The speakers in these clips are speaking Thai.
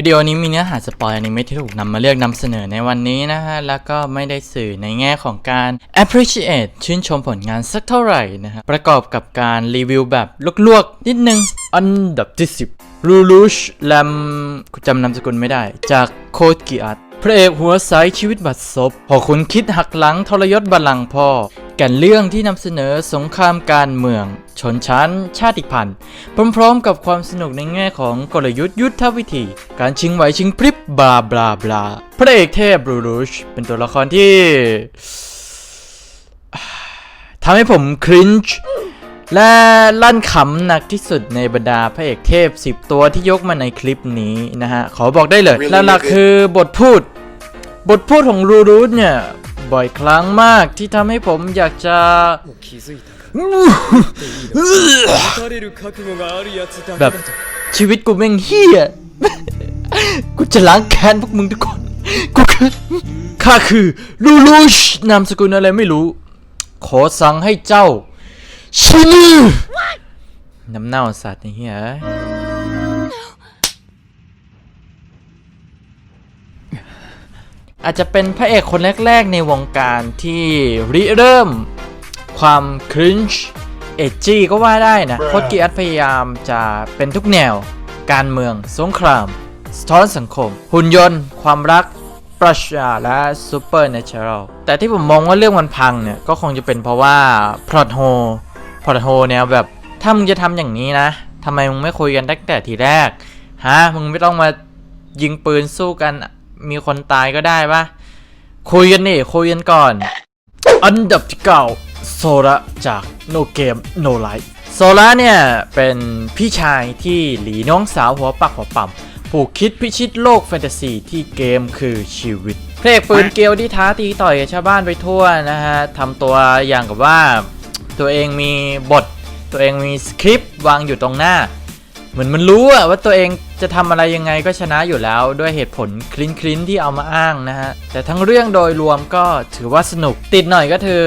วิดีโอนี้มีเนื้อหาสปอยอนิเมะที่ถูกนำมาเลือกนำเสนอในวันนี้นะฮะ แล้วก็ไม่ได้สื่อในแง่ของการ appreciate ชื่นชมผลงานสักเท่าไหร่นะฮะ ประกอบกับการรีวิวแบบลวกๆ นิดนึง อันดับที่ 10ลูลูชแลมจำนามสกุลไม่ได้ จากโคดกิอัตพระเอกหัวใสชีวิตบัดซบพอคุณคิดหักหลังทรยศบัลลังก์พ่อ ก่นเรื่องที่นำเสนอสงครามการเมือง ชนชั้น ชาติพันธุ์ พร้อมๆกับความสนุกในแง่ของกลยุทธ์ยุทธวิธี การชิงไหวชิงพริบบลาบลาบลาพระเอกเทพบรูรูชเป็นตัวละครที่ทำให้ผมครินช์และลั่นขำหนักที่สุดในบรรดาพระเอกเทพ 10 ตัวที่ยกมาในคลิปนี้นะฮะ ขอบอกได้เลย Really หลักๆคือบทพูด บทพูดของรูรูชเนี่ย บ่อยครั้งมากที่ทำให้ผมอยากจะแบบชีวิตกูแม่งเฮียกูจะล้างแค้นพวกมึงทุกคนกูคือข้าคือลูลูชนามสกุลอะไรไม่รู้ ขอสั่งให้เจ้าชินีน้ำเน่าสัตว์ไอ้เฮีย อ้ยอาจจะเป็นพระเอกคนแรก ๆ ในวงการที่ริเริ่ม ความครินช์เอจจี้ก็ว่าได้นะโคตกิอัตพยายามจะเป็นทุกแนว การเมือง สงครามสะท้อนสังคม หุ่นยนต์ ความรัก ปรัชญาและซูเปอร์เนเชอรัลแต่ที่ผมมองว่าเรื่องมันพังเนี่ย ก็คงจะเป็นเพราะว่าพลอตโฮพลอตโฮแนวแบบถ้ามึงจะทำอย่างนี้นะทำไมมึงไม่คุยกันตั้งแต่ทีแรกฮะมึงไม่ต้องมายิงปืนสู้กัน มีคนตายก็ได้ปะคุยกันนี่คุยกันก่อน อันดับที่เก้าโซระจาก No Game No Life โซระเนี่ย เป็นพี่ชายที่หลีน้องสาวหัวปักหัวปั๊มผู้คิดพิชิตโลกแฟนตาซีที่เกมคือชีวิตเพลงปืนเกลียวที่ท้าตีต่อยชาวบ้านไปทั่วนะฮะทำตัวอย่างกับว่าตัวเองมีบท ตัวเองมีสคริปต์วางอยู่ตรงหน้า เหมือนมันรู้อะว่าตัวเอง จะทำอะไรยังไงก็ชนะอยู่แล้วด้วยเหตุผลคลินคลินที่เอามาอ้างนะฮะ แต่ทั้งเรื่องโดยรวมก็ถือว่าสนุก ติดหน่อยก็คือ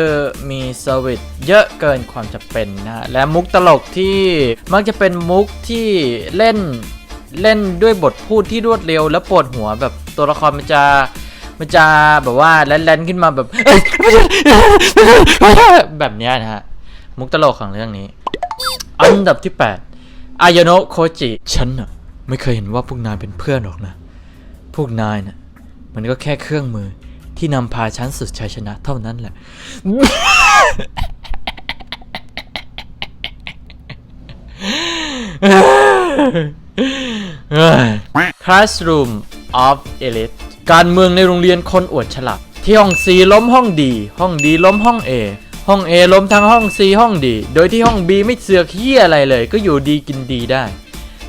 มีเซอร์วิสเยอะเกินความจะเป็นนะฮะ และมุกตลกที่มักจะเป็นมุกที่เล่นเล่นด้วยบทพูดที่รวดเร็ว และปวดหัวแบบตัวละครมันจะมันจะแบบว่าแลนๆขึ้นมาแบบแบบเนี้ยนะฮะ มุกตลกของเรื่องนี้ อันดับที่ 8 อายโนะโคจิ ฉันน่ะ ไม่เคยเห็นว่าพวกนายเป็นเพื่อนหรอกนะ พวกนายน่ะมันก็แค่เครื่องมือที่นำพาฉันสู่ชัยชนะเท่านั้นแหละ Classroom of Elite การเมืองในโรงเรียนคนอวดฉลาดที่ห้อง C ล้มห้อง D ห้อง D ล้มห้อง A ห้อง A ล้มทั้งห้อง C ห้อง D โดยที่ห้อง B ไม่เสือกเฮียอะไรเลย ก็อยู่ดีกินดีได้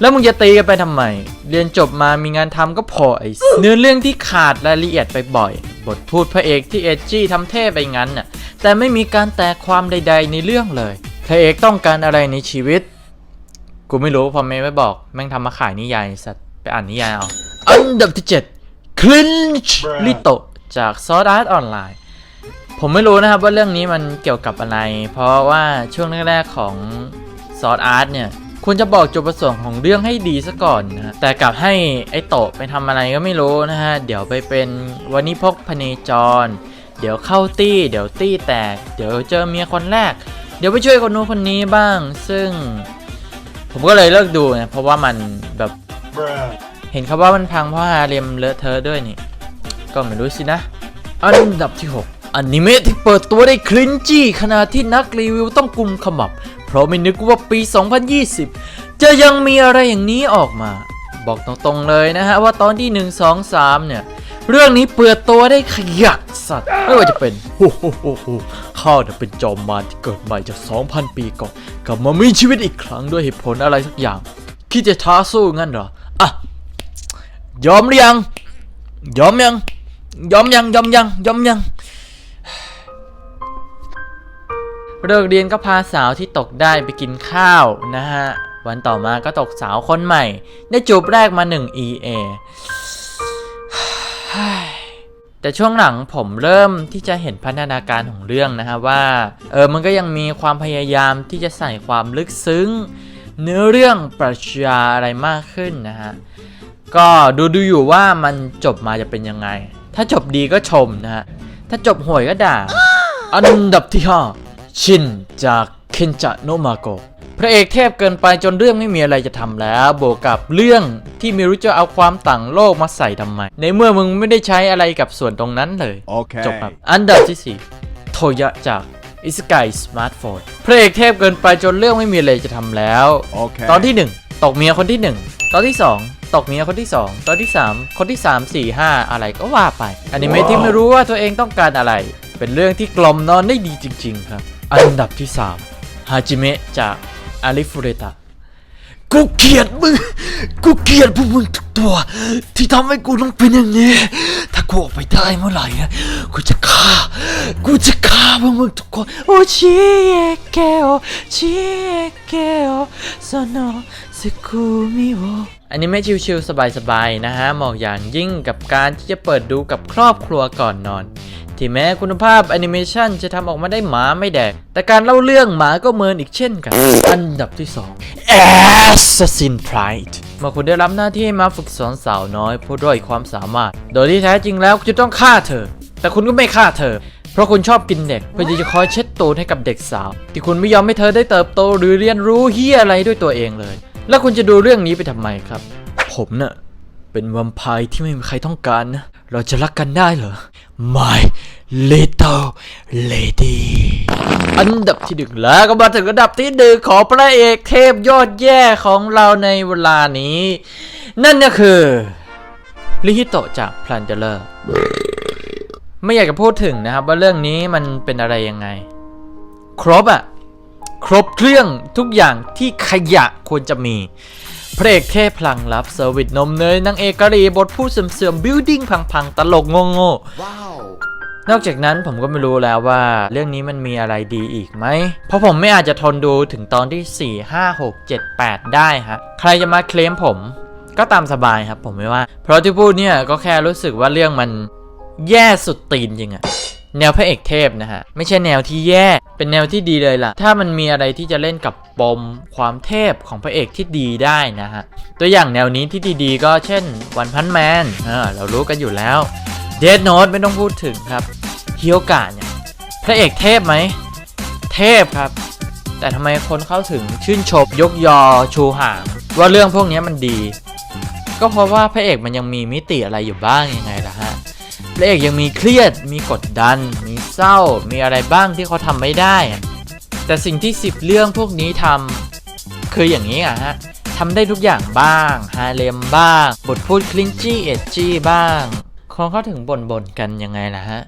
แล้วมึงจะตีกันไปทำไม เรียนจบมามีงานทำก็พอไอ้สเนื้อเรื่องที่ขาดรายละเอียดไปบ่อย บทพูดพระเอกที่เอจจี้ทำเท่ไปงั้นน่ะ แต่ไม่มีการแตกความใด ๆ ในเรื่องเลย พระเอกต้องการอะไรในชีวิต กูไม่รู้พอเมย์ไม่บอก แม่งทำมาขายนิยายสัตว์ไปอ่านนิยายเอา อันดับที่7 Clinch ลิโตจากซอสอาร์ตออนไลน์ผมไม่รู้นะครับว่าเรื่องนี้มันเกี่ยวกับอะไร เพราะว่าช่วงแรกๆของซอสอาร์ตเนี่ย ควรจะบอกจุดประสงค์ของเรื่องให้ดีซะก่อนนะแต่กลับให้ไอ้โตะไปทำอะไรก็ไม่รู้นะฮะ เดี๋ยวไปเป็นวันนี้พกพเนจร เดี๋ยวเข้าตี้ เดี๋ยวตี้แตก เดี๋ยวเจอเมียคนแรก เดี๋ยวไปช่วยคนนู้นคนนี้บ้าง ซึ่ง ผมก็เลยเลิกดูนะ เพราะว่ามันแบบ เห็นเขาว่ามันพังเพราะฮาเรมเลอะเทอะด้วยนี่ ก็ไม่รู้สินะ อันดับที่ 6อนิเมะที่เปิดตัวได้คลินจี้ขณะที่นักรีวิวต้องกุมขมับ เพราะไม่นึกว่าปี 2020 จะยังมีอะไรอย่างนี้ออกมา บอกตรงๆเลยนะฮะว่าตอนที่ 1 2 3 เนี่ย เรื่องนี้เปิดตัวได้ขยักสัตว์ไม่ว่าจะเป็นโอ้โหโหข้าเนี่ยเป็นจอมมารที่เกิดใหม่จาก 2,000 ปีก่อนกลับมามีชีวิตอีกครั้งด้วยเหตุผลอะไรสักอย่างคิดจะท้าสู้งั้นเหรออะยอมหรือยังยอมยังยอมยังยอมยังยอมยัง เลิกเรียนก็พาสาวที่ตกได้ไปกินข้าวนะฮะ วันต่อมาก็ตกสาวคนใหม่ ได้จูบแรกมา 1 EA แต่ช่วงหลังผมเริ่มที่จะเห็นพัฒนาการของเรื่องนะฮะว่าเออมันก็ยังมีความพยายามที่จะใส่ความลึกซึ้ง เนื้อเรื่องปรัชญาอะไรมากขึ้นนะฮะก็ดูดูอยู่ว่ามันจบมาจะเป็นยังไง ถ้าจบดีก็ชมนะฮะถ้าจบห่วยก็ด่า อันดับที่5 ชินจากเคนจะโนมาโกะพระเอกเทพเกินไปจนเรื่องไม่มีอะไรจะทำแล้ว บวกกับเรื่องที่ไม่รู้จะเอาความต่างโลกมาใส่ทำไม ในเมื่อมึงไม่ได้ใช้อะไรกับส่วนตรงนั้นเลย Okay. จบครับอันดับที่ 4 โทยะจากอิสกายสมาร์ทโฟนพระเอกเทพเกินไปจนเรื่องไม่มีอะไรจะทำแล้ว Okay. ตอนที่ 1 ตกเมียคนที่ 1 ตอนที่ 2ตกเมียคนที่ 2 ตอนที่ 3 คนที่ 3 4 5 อะไรก็ว่าไปอนิเมะที่ไม่รู้ว่าตัวเองต้องการอะไร เป็นเรื่องที่กลอมนอนได้ดีจริง ๆ ครับ อันดับที่3ฮาจิเมะจากอาริฟุเรตะกูเกลียดมึง กูเกลียดพวกมึงทุกตัว ที่ทำให้กูต้องเป็นอย่างนี้ ถ้ากูออกไปได้เมื่อไหร่นะ กูจะฆ่า กูจะฆ่าพวกมึงทุกคน โอชิเอเกโอชิเอเกโอโซโนสกุมิโออันนี้ไม่ชิวๆสบายๆนะฮะเหมาะอย่างยิ่งกับการที่จะเปิดดูกับครอบครัวก่อนนอน ที่แม้คุณภาพแอนิเมชันจะทำออกมาได้หมาไม่แดก แต่การเล่าเรื่องหมาก็เมินอีกเช่นกัน อันดับที่ 2 Assassin Pride เมื่อคุณได้รับหน้าที่มาฝึกสอนสาวน้อยผู้ด้อยความสามารถ โดยที่แท้จริงแล้วคุณจะต้องฆ่าเธอ แต่คุณก็ไม่ฆ่าเธอ เพราะคุณชอบกินเด็กเพื่อที่จะคอยเช็ดตูดให้กับเด็กสาว ที่คุณไม่ยอมให้เธอได้เติบโตหรือเรียนรู้เฮียอะไรด้วยตัวเองเลย แล้วคุณจะดูเรื่องนี้ไปทำไมครับ ผมเน่ะเป็นวัมไพร์ที่ไม่มีใครต้องการนะ เราจะรักกันได้เหรอ My little lady อันดับที่หนึ่งแล้วก็มาถึงอันดับที่หนึ่งของพระเอกเทพยอดแย่ของเราในเวลานี้ นั่นก็คือลิฮิโตะจากพลันเดเลอร์ไม่อยากจะพูดถึงนะครับ ว่าเรื่องนี้มันเป็นอะไรยังไง ครบอะครบเครื่องทุกอย่างที่ขยะควรจะมี พระเอกเทพพลังลับเซอร์วิสนมเนยนางเอกกะหรีบทพูดเสื่อมๆบิวดิ้งพังๆ ตลกโง่ๆ Wow. นอกจากนั้นผมก็ไม่รู้แล้วว่าเรื่องนี้มันมีอะไรดีอีกไหม เพราะผมไม่อาจจะทนดูถึงตอนที่ 4 5 6 7 8 ได้ฮะ ใครจะมาเคลมผมก็ตามสบายครับผมไม่ว่า เพราะที่พูดเนี่ยก็แค่รู้สึกว่าเรื่องมันแย่สุดตีนจริงอะ แนวพระเอกเทพนะฮะ ไม่ใช่แนวที่แย่ เป็นแนวที่ดีเลยล่ะ ถ้ามันมีอะไรที่จะเล่นกับปมความเทพของพระเอกที่ดีได้นะฮะ ตัวอย่างแนวนี้ที่ดีๆ ก็เช่นวันพันแมนเรารู้กันอยู่แล้วเดดโน e ไม่ต้องพูดถึงครับฮิโอกะเนี่ยพระเอกเทพไหม เทพครับ แต่ทำไมคนเข้าถึงชื่นชมยกยอชูหางว่าเรื่องพวกนี้มันดี ก็เพราะว่าพระเอกมันยังมีมิติอะไรอยู่บ้างยังไง พระเอกยังมีเครียด มีกดดัน มีเศร้า มีอะไรบ้างที่เขาทำไม่ได้ แต่สิ่งที่สิบเรื่องพวกนี้ทำคืออย่างนี้อะฮะทำได้ทุกอย่างบ้าง ฮาเลมบ้าง บทพูดคลินจี้เอจจี้บ้างคนเขาถึงบ่นๆกันยังไงล่ะฮะ